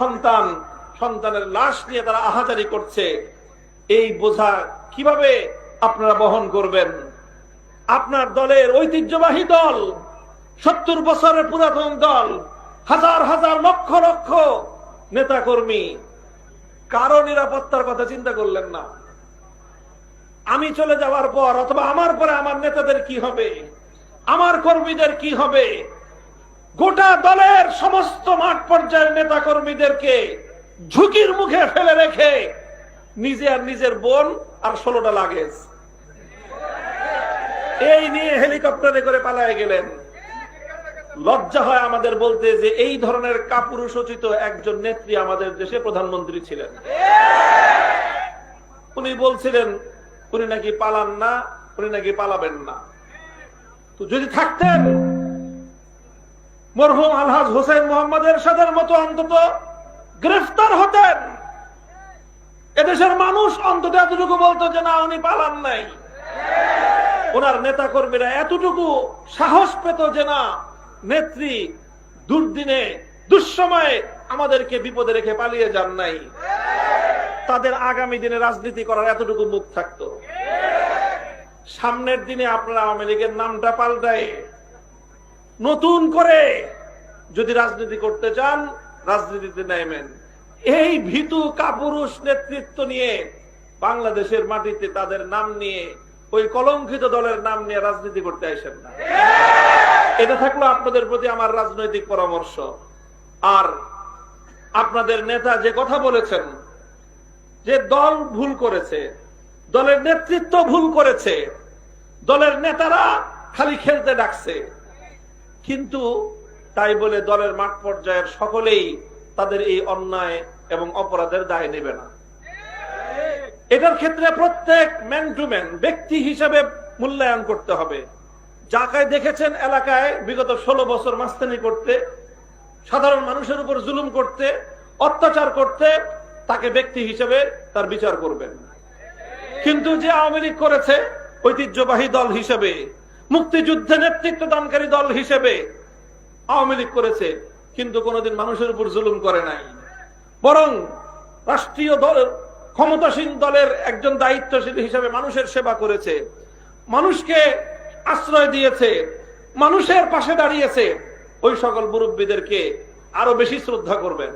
সন্তান, সন্তানের লাশ নিয়ে তারা আহাজারি করছে। এই বোঝা কীভাবে আপনারা বহন করবেন? আপনার দলের ঐতিহ্যবাহী দল, সত্তর বছরের পুরাতন দল, হাজার হাজার লক্ষ লক্ষ নেতাকর্মী। কারও নিরাপত্তার কথা চিন্তা করলেন না। আমি চলে যাওয়ার পর অথবা আমার পরে আমার নেতাদের কি হবে? আমার কর্মীদের কি হবে? গোটা দলের সমস্ত মাঠ পর্যায়ের নেতা কর্মীদেরকে ঝুঁকির মুখে ফেলে রেখে নিজে আর নিজের বোন আর ষোলোটা লাগেজ। এই নিয়ে হেলিকপ্টারে করে পালায় গেলেন। লজ্জা হয় আমাদের বলতে যে এই ধরনের কাপুরুষোচিত একজন নেত্রী আমাদের দেশে প্রধানমন্ত্রী ছিলেন। উনি বলছিলেন, উনি নাকি পালান না, উনি নাকি পালাবেন না। তো যদি থাকতেন মরহুম আলহাজ হোসেন মোহাম্মদের সাথের মতো অন্তত গ্রেফতার হতেন। এদেশের মানুষ অন্তত এতটুকু বলতো যে, না, উনি পালান নাই। ওনার নেতা কর্মীরা এতটুকু সাহস পেত যে, না, নেত্রী দুর্দিনে, দুঃসময়ে আমাদেরকে বিপদে রেখে পালিয়ে যান নাই। তাদের আগামী দিনে রাজনীতি করার এতটুকু মুখ থাকতো। সামনের দিনে আপনারা আওয়ামী লীগের নামটা পাল্টায়। নতুন করে যদি রাজনীতি করতে চান, রাজনীতিতে নেমেন। এই ভীতু কাপুরুষ নেতৃত্ব নিয়ে বাংলাদেশের মাটিতে তাদের নাম নিয়ে, ওই কলঙ্কিত দলের নাম নিয়ে রাজনীতি করতে আসেন না। এটা থাকল আপনাদের প্রতি আমার রাজনৈতিক পরামর্শ। আর আপনাদের নেতা যে কথা বলেছেন, যে দল ভুল করেছে, দলের নেতৃত্ব ভুল করেছে, দলের নেতারা খালি খেলতে ডাকছে। কিন্তু তাই বলে দলের মাঠ পর্যায়ের সকলেই তাদের এই অন্যায় এবং অপরাধের দায় নেবে না। এটার ক্ষেত্রে প্রত্যেক ম্যান টু ম্যান ব্যক্তি হিসেবে মূল্যায়ন করতে হবে। যাকে দেখেছেন এলাকায় বিগত ষোলো বছর মাস্তানি করতে, সাধারণ মানুষের উপর জুলুম করতে, অত্যাচার করতে, তাকে ব্যক্তি হিসেবে তার বিচার করবেন। কিন্তু যে আওয়ামী লীগ করেছে ঐতিহ্যবাহী দল হিসেবে মুক্তিযুদ্ধে নেতৃত্ব দানকারী দল হিসেবে আওয়ামী লীগ করেছে, কিন্তু কোনোদিন মানুষের উপর জুলুম করে নাই। বরং রাষ্ট্রীয় দলের, ক্ষমতাসীন দলের একজন দায়িত্বশীল হিসেবে মানুষের সেবা করেছে। মানুষকে আশ্রয় দিয়েছে, মানুষের পাশে দাঁড়িয়েছে। ওই সকল মুরব্বীদেরকে আরও বেশি শ্রদ্ধা করবেন।